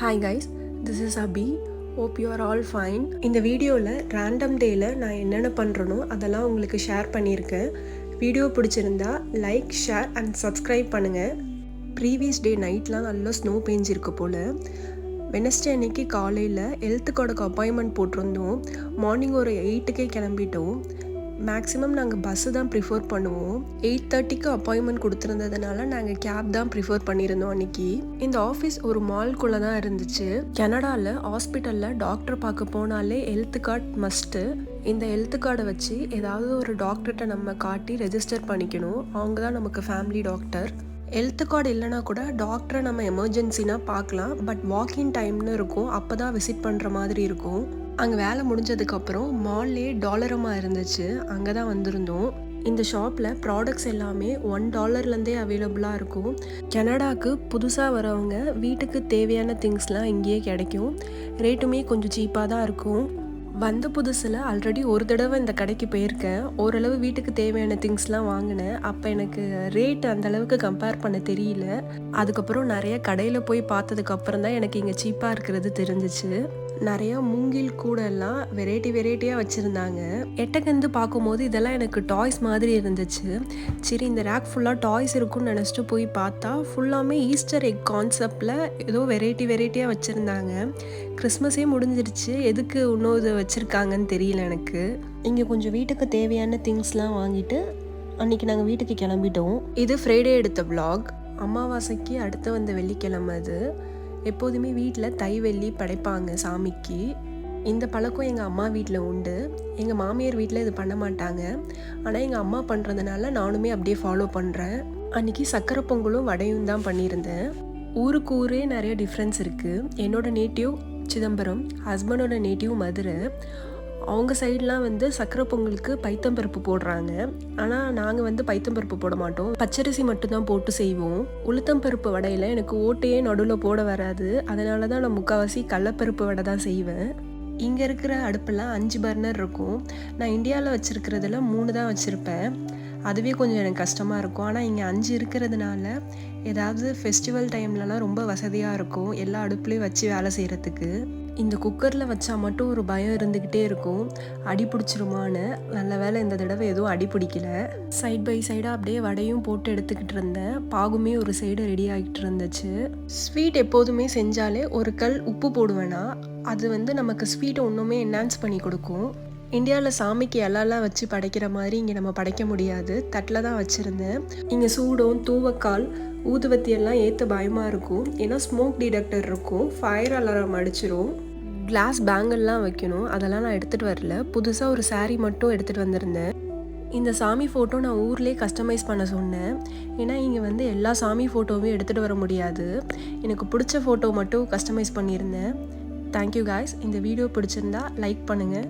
Hi guys this is Abhi hope you are all fine இந்த வீடியோவில் random டேயில் நான் என்னென்ன பண்ணுறனோ அதெல்லாம் உங்களுக்கு ஷேர் பண்ணியிருக்கேன். வீடியோ பிடிச்சிருந்தா லைக் ஷேர் அண்ட் சப்ஸ்கிரைப் பண்ணுங்கள் ப்ரீவியஸ் டே நைட்லாம் நல்லா ஸ்னோ பெஞ்சிருக்கு போல். வெனஸ்டே அன்னைக்கு காலையில் ஹெல்த்து கார்டுக்கு அப்பாயின்மெண்ட் போட்டிருந்தோம். மார்னிங் ஒரு எயிட்டுக்கே கிளம்பிட்டோம். மேக்ஸிமம் நாங்கள் பஸ்ஸு தான் ப்ரிஃபர் பண்ணுவோம். எயிட் தேர்ட்டிக்கு அப்பாயின்மெண்ட் கொடுத்துருந்ததுனால நாங்கள் கேப் தான் ப்ரிஃபர் பண்ணியிருந்தோம் அன்னைக்கு. இந்த ஆஃபீஸ் ஒரு மால்குள்ளே தான் இருந்துச்சு. கனடாவில் ஹாஸ்பிட்டலில் டாக்டர் பார்க்க போனாலே ஹெல்த் கார்ட் மஸ்ட்டு இந்த ஹெல்த் கார்டை வச்சு ஏதாவது ஒரு டாக்டர்கிட்ட நம்ம காட்டி ரெஜிஸ்டர் பண்ணிக்கணும். அவங்க தான் நமக்கு ஃபேமிலி டாக்டர் ஹெல்த் கார்டு இல்லைனா கூட டாக்டரை நம்ம எமர்ஜென்சினா பார்க்கலாம். பட் வாக்கிங் டைம்னு இருக்கும். அப்போ தான் விசிட் பண்ணுற மாதிரி இருக்கும். அங்கே வேலை முடிஞ்சதுக்கப்புறம் மால்லே டாலரமாக இருந்துச்சு. அங்கே தான் வந்திருந்தோம். இந்த ஷாப்பில் ப்ராடக்ட்ஸ் எல்லாமே ஒன் டாலர்லேருந்தே அவைலபிளாக இருக்கும். கனடாவுக்கு புதுசாக வரவங்க வீட்டுக்கு தேவையான திங்ஸ்லாம் இங்கேயே கிடைக்கும். ரேட்டுமே கொஞ்சம் சீப்பாக தான் இருக்கும். வந்த புதுசில் ஆல்ரெடி ஒரு தடவை இந்த கடைக்கு போயிருக்கேன். ஓரளவு வீட்டுக்கு தேவையான திங்ஸ்லாம் வாங்கினேன். அப்போ எனக்கு ரேட் அந்தளவுக்கு கம்பேர் பண்ண தெரியல. அதுக்கப்புறம் நிறைய கடையில் போய் பார்த்ததுக்கப்புறம் தான் எனக்கு இங்கே சீப்பாக இருக்கிறது தெரிஞ்சிச்சு. நிறைய மூங்கில் கூட எல்லாம் வெரைட்டி வெரைட்டியாக வச்சுருந்தாங்க. எட்டக்கந்து பார்க்கும்போது இதெல்லாம் எனக்கு டாய்ஸ் மாதிரி இருந்துச்சு. சரி இந்த ரேக் ஃபுல்லாக டாய்ஸ் இருக்கும்னு நினச்சிட்டு போய் பார்த்தா ஃபுல்லாமே ஈஸ்டர் எக் கான்செப்டில் ஏதோ வெரைட்டி வெரைட்டியாக வச்சுருந்தாங்க. கிறிஸ்மஸே முடிஞ்சிருச்சு. எதுக்கு இன்னும் இது வச்சுருக்காங்கன்னு தெரியல எனக்கு. இங்கே கொஞ்சம் வீட்டுக்கு தேவையான திங்ஸ்லாம் வாங்கிட்டு அன்றைக்கி நாங்கள் வீட்டுக்கு கிளம்பிட்டோம். இது ஃப்ரைடே எடுத்த vlog. அமாவாசைக்கு அடுத்து வந்த வெள்ளிக்கிழமை அது. எப்போதுமே வீட்டில் தை வெள்ளி படைப்பாங்க சாமிக்கு. இந்த பழக்கம் எங்கள் அம்மா வீட்டில் உண்டு. எங்கள் மாமியார் வீட்டில் இது பண்ண மாட்டாங்க. ஆனால் எங்கள் அம்மா பண்ணுறதுனால நானுமே அப்படியே ஃபாலோ பண்ணுறேன் அன்றைக்கி சக்கரை பொங்கலும் வடையும் தான் பண்ணியிருந்தேன். ஊருக்கு ஊரே நிறைய டிஃப்ரென்ஸ் இருக்குது என்னோடய நேட்டிவ் சிதம்பரம் ஹஸ்பண்டோட நேட்டிவ் மதுரை. அவங்க சைட்லாம் வந்து சக்கரை பொங்கலுக்கு பைத்தம்பருப்பு போடுறாங்க. ஆனால் நாங்கள் வந்து பைத்தம்பருப்பு போட மாட்டோம். பச்சரிசி மட்டும்தான் போட்டு செய்வோம். உளுத்தம்பருப்பு வடையில் எனக்கு ஓட்டையே நடுவில் போட வராது. அதனால தான் நான் முக்கால்வாசி கடலப்பருப்பு வடை தான் செய்வேன். இங்கே இருக்கிற அடுப்பெல்லாம் அஞ்சு பர்னர் இருக்கும். நான் இந்தியாவில் வச்சுருக்கிறதுல மூணு தான் வச்சுருப்பேன். அதுவே கொஞ்சம் எனக்கு கஷ்டமாக இருக்கும். ஆனால் இங்கே அஞ்சு இருக்கிறதுனால ஏதாவது ஃபெஸ்டிவல் டைம்லலாம் ரொம்ப வசதியாக இருக்கும். எல்லா அடுப்புலேயும் வச்சு வேலை செய்கிறதுக்கு இந்த குக்கரில் வச்சா மட்டும் ஒரு பயம் இருந்துக்கிட்டே இருக்கும். அடி பிடிச்சிருமான்னு. நல்ல வேளை இந்த தடவை எதுவும் அடி பிடிக்கல. சைட் பை சைடாக அப்படியே வடையும் போட்டு எடுத்துக்கிட்டு இருந்தேன். பாகுமே ஒரு சைடு ரெடி ஆகிட்டு இருந்துச்சு. ஸ்வீட் எப்போதுமே செஞ்சாலே ஒரு கல் உப்பு போடுவேன்னா அது வந்து நமக்கு ஸ்வீட்டை ஒன்றுமே என்ஹான்ஸ் பண்ணி கொடுக்கும். இந்தியாவில் சாமிக்கு இலெல்லாம் வச்சு படைக்கிற மாதிரி இங்கே நம்ம படைக்க முடியாது. தட்டில் தான் வச்சுருந்தேன். இங்கே சூடும் தூவக்கால் ஊதுவத்தி எல்லாம் ஏற்ற பயமாக இருக்கும். ஏன்னா ஸ்மோக் டிடெக்டர் இருக்கும். ஃபயர் அலாரம் அடிச்சிரும். கிளாஸ் பேங்கல்லாம் வைக்கணும். அதெல்லாம் நான் எடுத்துகிட்டு வரல. புதுசாக ஒரு saree மட்டும் எடுத்துகிட்டு வந்திருந்தேன். இந்த சாமி ஃபோட்டோ நான் ஊர்லேயே கஸ்டமைஸ் பண்ண சொன்னேன். ஏன்னா இங்கே வந்து எல்லா சாமி ஃபோட்டோவும் எடுத்துகிட்டு வர முடியாது. எனக்கு பிடிச்ச ஃபோட்டோ மட்டும் கஸ்டமைஸ் பண்ணியிருந்தேன். தேங்க்யூ காய்ஸ் இந்த வீடியோ பிடிச்சிருந்தா லைக் பண்ணுங்கள்